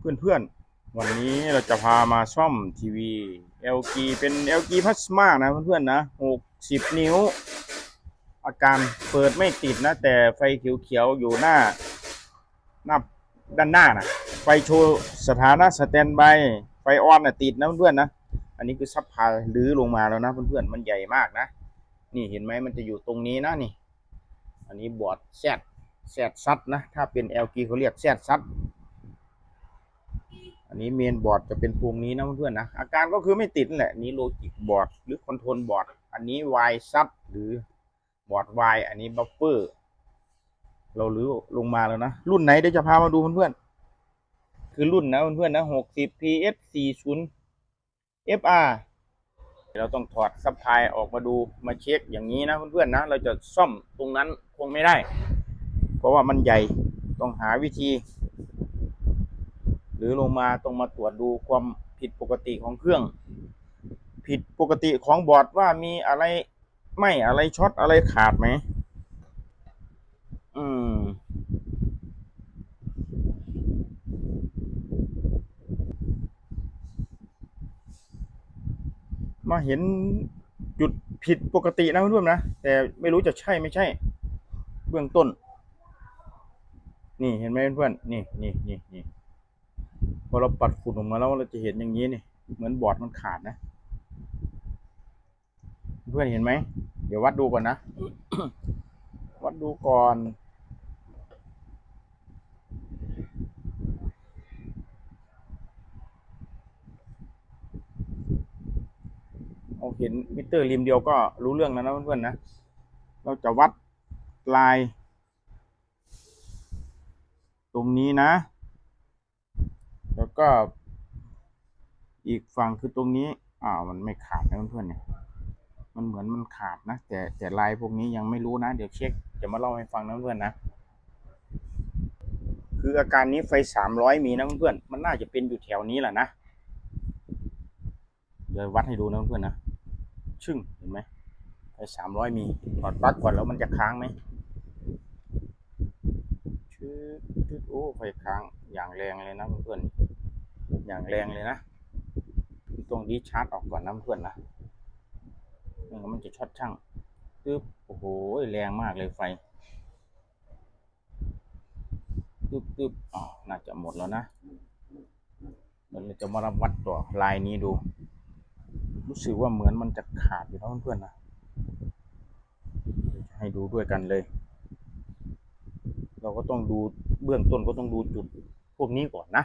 เพื่อนๆ วันนี้เราจะพามาซ่อมทีวี LG เป็น LG Plasma นะเพื่อนๆนะ60 นิ้ว อาการเปิดไม่ติดนะ แต่ไฟเขียวๆ อยู่หน้าหน้าด้านหน้านะไฟโชว์สถานะสแตนบายไฟออนนะติดนะเพื่อนๆนะ อันนี้คือซับพาลื้อลงมาแล้วนะเพื่อนๆ มันใหญ่มากนะ นี่เห็นไหมมันจะอยู่ตรงนี้นะนี่ อันนี้บอร์ดแซดแซดซัดนะ ถ้าเป็น LG เขาเรียกแซดซัด อันนี้เมนบอร์ดจะเป็นพวงนี้นะเพื่อนๆนะ อาการก็คือไม่ติดแหละนี้โลจิกบอร์ดหรือคอนโทรลบอร์ดอันนี้ Y ซับหรือบอร์ด Y อันนี้บัฟเฟอร์เราลื้อลงมาแล้วนะ รุ่นไหนเดี๋ยวจะพามาดูเพื่อนๆคือรุ่นนะเพื่อนๆนะ60 PS 40 FR เราต้องถอดซับไพลออกมาดูมาเช็คอย่างนี้นะเพื่อนๆนะ เราจะซ่อมตรงนั้นคงไม่ได้ เพราะว่ามันใหญ่ต้องหาวิธี หรือลงมาต้องมาตรวจดูความผิดปกติของเครื่อง ผิดปกติของบอร์ดว่ามีอะไรไม่อะไรช็อตอะไรขาดไหมอืมมาเห็นจุดผิดปกตินะเพื่อนๆนะ แต่ไม่รู้จะใช่ไม่ใช่ เบื้องต้น นี่เห็นไหมเพื่อนๆนี่นี่นี่นี่ พอเราปัดฝุ่นออกมาแล้วเราจะเห็นอย่างนี้นี่เหมือนบอร์ดมันขาดนะ เพื่อนเห็นไหม เดี๋ยววัดดูก่อนนะ วัดดูก่อน เอาเห็นมิเตอร์ริมเดียวก็รู้เรื่องแล้วนะเพื่อนๆนะ เราจะวัดลาย ตรงนี้นะ แล้วก็ อีกฝั่งคือตรงนี้อ้ามันไม่ขาดนะเพื่อนๆเนี่ยมันเหมือนมันขาดนะแต่แต่ลายพวกนี้ยังไม่รู้นะเดี๋ยวเช็คจะมาเล่าให้ฟังนะเพื่อนนะคืออาการนี้ไฟสามร้อยมีนะเพื่อนมันน่าจะเป็นอยู่แถวนี้แหละนะเดี๋ยววัดให้ดูนะเพื่อนนะชึ่งเห็นไหมไฟสามร้อยมีถอดปลั๊กก่อนแล้วมันจะค้างไหมชืดชืดโอ้ไฟค้างอย่างแรงเลยนะเพื่อนๆ อย่างแรงเลยนะ ตรงนี้ชาร์จออกก่อนนะเพื่อนนะมันจะช็อตช่างตึ๊บโอ้โหแรงมากเลยไฟตึ๊บตึ๊บอ๋อน่าจะหมดแล้วนะเราจะมารับวัดต่อลายนี้ดู รู้สึกว่าเหมือนมันจะขาดอยู่นะเพื่อนๆนะให้ดูด้วยกันเลย เราก็ต้องดูเบื้องต้นก็ต้องดูจุดพวกนี้ก่อนนะ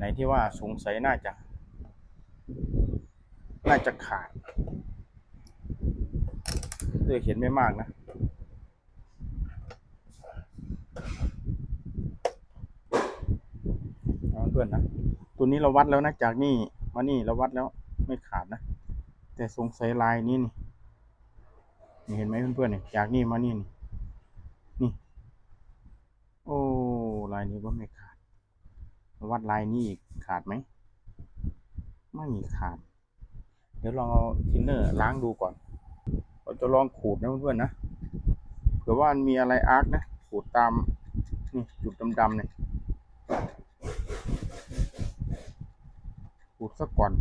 ไหนที่ว่าสงสัยน่าจะ น่าจะขาดเตยเห็นไม่มากนะเอาเพื่อนนะ ตัวนี้เราวัดแล้วนะจากนี่มานี่เราวัดแล้วไม่ขาดนะ แต่สงสัยลายนี้นี่นเห็นไหมเพื่อนๆเนี่ยจากนี่มานี่นี่ นี่ โอ้ ลายนี้ก็ไม่ขาด วัดลายนี้อีกขาดไหม ไม่ขาด เดี๋ยวลองเอาทินเนอร์ล้างดูก่อน เราจะลองขูดนะเพื่อนๆนะ เผื่อว่ามันมีอะไรอาร์คนะ ขูดตาม นี่จุดดำๆเนี่ยขูดซะก่อน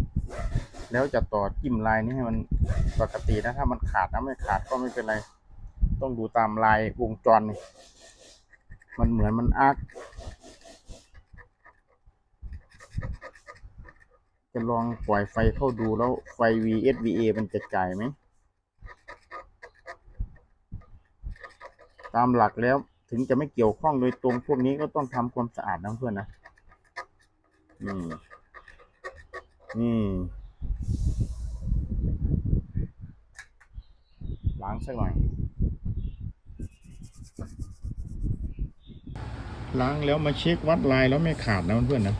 แล้วจะต่อจิ้มลายนี้ให้มันปกตินะ ถ้ามันขาดนะไม่ขาดก็ไม่เป็นไร ต้องดูตามลายวงจรนี่ มันเหมือนมันอาร์ค จะลองปล่อยไฟเข้าดูแล้วไฟ VSVA มันจะจ่ายไหม ตามหลักแล้วถึงจะไม่เกี่ยวข้องโดยตรงพวกนี้ก็ต้องทำความสะอาดนะเพื่อนนะ นี่ นี่ล้างสักหน่อย ล้างแล้วมาเช็ควัดลายแล้วไม่ขาดนะเพื่อนนะ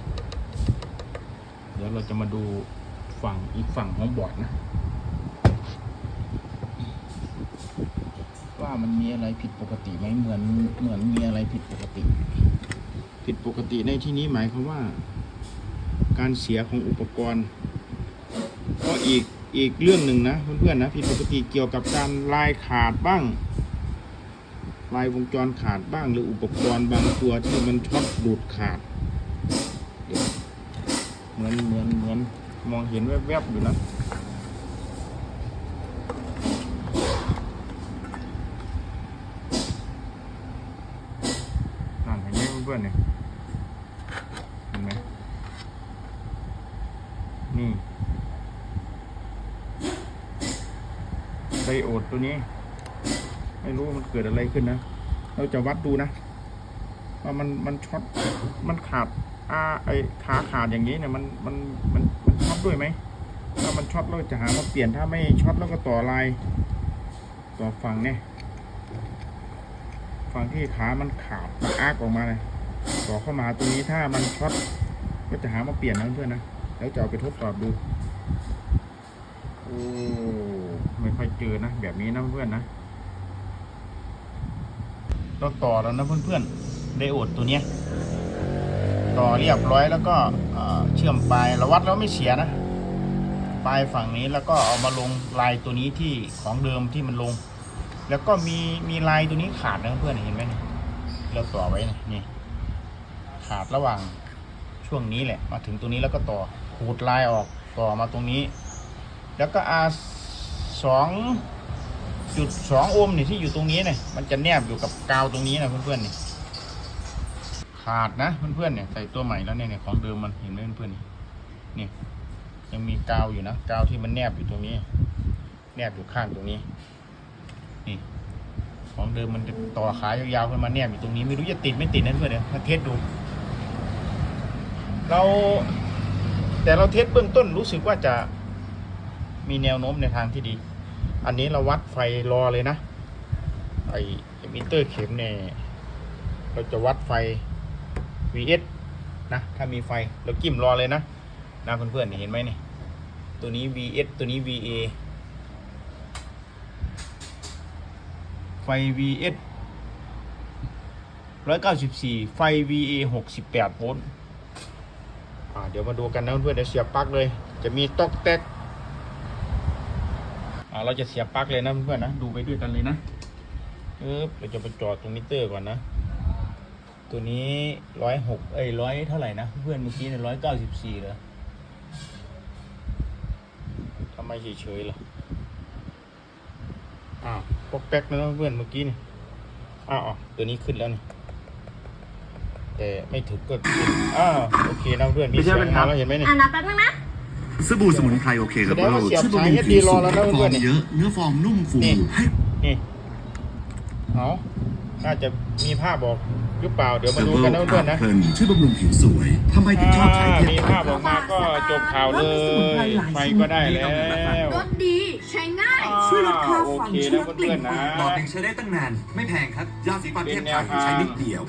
ดี๋ยวเราจะมาดูฝั่งอีกฝั่งของบอร์ดนะ ว่ามันมีอะไรผิดปกติไหมเหมือนเหมือนมีอะไรผิดปกติ ผิดปกติในที่นี้หมายความว่า การเสียของอุปกรณ์ ก็อีกอีกเรื่องหนึ่งนะเพื่อนๆนะผิดปกติเกี่ยวกับการลายขาดบ้างลายวงจรขาดบ้างหรืออุปกรณ์บางตัวที่มันช็อตดูดขาด เหมือนเหมือนเหมือนมองเห็นแวบๆอยู่นะนั่นเห็นไหมเพื่อนๆเนี่ยเห็นไหมนี่ไดโอดตัวนี้ ไม่รู้มันเกิดอะไรขึ้นนะ เราจะวัดดูนะว่ามันมันช็อตมันขาด อาไอขาขาดอย่างนี้เนี่ยมันมันมันมันช็อตด้วยไหมถ้ามันช็อตเราจะหามาเปลี่ยนถ้าไม่ช็อตเราก็ต่อลายต่อฝั่งเนี่ยฝั่งที่ขามันขาดมันอากออกมาเลยต่อเข้ามาตรงนี้ถ้ามันช็อตก็จะหามาเปลี่ยนนะเพื่อนนะแล้วจะเอาไปทดสอบดูโอ้ไม่ค่อยเจอนะแบบนี้นะเพื่อนนะเราต่อแล้วนะเพื่อนๆไดโอดตัวเนี้ย ต่อเรียบร้อยแล้วก็เชื่อมปลายเราวัดแล้วไม่เสียนะปลายฝั่งนี้แล้วก็เอามาลงลายตัวนี้ที่ของเดิมที่มันลง แล้วก็มีมีลายตัวนี้ขาดนะเพื่อนๆเห็นไหมนี่เราต่อไว้นี่ขาดระหว่างช่วงนี้แหละ มาถึงตรงนี้แล้วก็ต่อขูดลายออกต่อมาตรงนี้ แล้วก็อาสองจุดสองโอห์มนี่ที่อยู่ตรงนี้เนี่ยมันจะแนบอยู่กับกาวตรงนี้นะเพื่อนๆนี่ ขาดนะเพื่อนๆเนี่ยใส่ตัวใหม่แล้วเนี่ยเนี่ยของเดิมมันเห็นไหมเพื่อนๆนี่นี่ยังมีกาวอยู่นะกาวที่มันแนบอยู่ตรงนี้ แนบอยู่ข้างตรงนี้ นี่ ของเดิมมันจะต่อขายาวๆขึ้นมาแนบอยู่ตรงนี้ไม่รู้จะติดไม่ติดนะเพื่อนเนี่ยมาเทสดู เราแต่เราเทสเบื้องต้นรู้สึกว่าจะมีแนวโน้มในทางที่ดี อันนี้เราวัดไฟรอเลยนะไอไอมิเตอร์เข็มเนี่ยเราจะวัดไฟ vs นะถ้ามีไฟเรากิ้มรอเลยนะนะเพื่อนๆเห็นไหมนี่ตัวนี้ vs ตัวนี้ va ไฟ vs 194 ไฟ va 68โวลต์อ่าเดี๋ยวมาดูกันนะเพื่อนๆเดี๋ยวเสียบปลั๊กเลย จะมีตอกแตกอ่าเราจะเสียบปลั๊กเลยนะเพื่อนๆนะ ดูไปด้วยกันเลยนะเออเราจะไปจอดตรงมิเตอร์ก่อนนะ ตัวนี้ร้อยหกเอ้ยร้อยเท่าไหร่นะ เพื่อนเมื่อกี้เนี่ยร้อยเก้าสิบสี่เหรอทำไมเฉยๆล่ะอ้าวปอกแป๊กนะเพื่อนเมื่อกี้นี่อ้าวอ้าวตัวนี้ขึ้นแล้วนี่แต่ไม่ถึงก็ขึ้นอ้าวโอเคนะเพื่อนมีเสียงมาแล้วเห็นไหมเนี่ยอ่านับแป๊บนึงนะสบู่สมุนไพรโอเคครับแสดงว่าเสียบช่วยบำรุงสายผิว HD รอแล้วนะฟเพื่ออนงเยอะเนื้อฟองนุ่มฟูนี่ให้นี่เอา น่าจะมีภาพบอกหรือเปล่าเดี๋ยวมาดูกันนะเพื่อนๆนะเพลินช่วยบำรุงผิวสวยทำไมถึงชอบใช้เทปมีภาพออกมาก็จบข่าวเลยไฟก็ได้แล้วรถดีใช้ง่ายช่วยลดค่าโอฟันเคช่วยนะลดกลิ่เพื่อนนๆนะหลอดหนึ่งใช้ได้ตั้งนาน ไม่แพงครับยาสีฟันเทพไทยใช้นิดเดียว